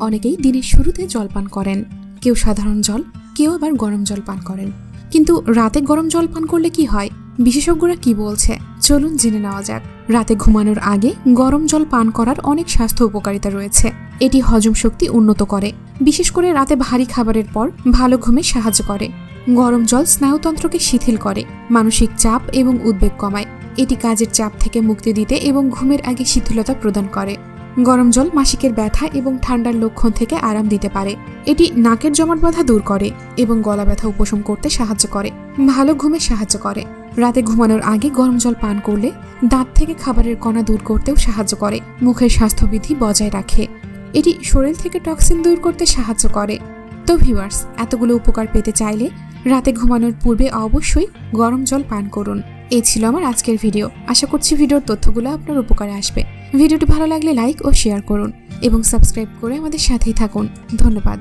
অনেকেই দিনের শুরুতে জল পান করেন। কেউ সাধারণ জল, কেউ আবার গরম জল পান করেন। কিন্তু রাতে গরম জল পান করলে কি হয়? বিশেষজ্ঞরা কি বলছে? চলুন জেনে নেওয়া যাক। রাতে ঘুমানোর আগে গরম জল পান করার অনেক স্বাস্থ্য উপকারিতা রয়েছে। এটি হজম শক্তি উন্নত করে। বিশেষ করে রাতে ভারী খাবারের পর ভালো ঘুমে সাহায্য করে। গরম জল স্নায়ুতন্ত্রকে শিথিল করে, মানসিক চাপ এবং উদ্বেগ কমায়। এটি কাজের চাপ থেকে মুক্তি দিতে এবং ঘুমের আগে শিথিলতা প্রদান করে। গরম জল, মাসিকের ব্যথা এবং ঠান্ডার লক্ষণ থেকে আরাম দিতে পারে। এটি নাকের জমাট বাঁধা দূর করে এবং গলা ব্যথা উপশম করতে সাহায্য করে। ভালো ঘুমে সাহায্য করে। রাতে ঘুমানোর আগে গরম জল পান করলে দাঁত থেকে খাবারের কণা দূর করতেও সাহায্য করে। মুখের স্বাস্থ্যবিধি বজায় রাখে। এটি শরীর থেকে টক্সিন দূর করতে সাহায্য করে। তো ভিউয়ার্স, এতগুলো উপকার পেতে চাইলে রাতে ঘুমানোর পূর্বে অবশ্যই গরম জল পান করুন। এই ছিল আমার আজকের ভিডিও। আশা করছি ভিডিওর তথ্যগুলো আপনার উপকারে আসবে। ভিডিওটি ভালো লাগলে লাইক ও শেয়ার করুন এবং সাবস্ক্রাইব করে আমাদের সাথেই থাকুন। ধন্যবাদ।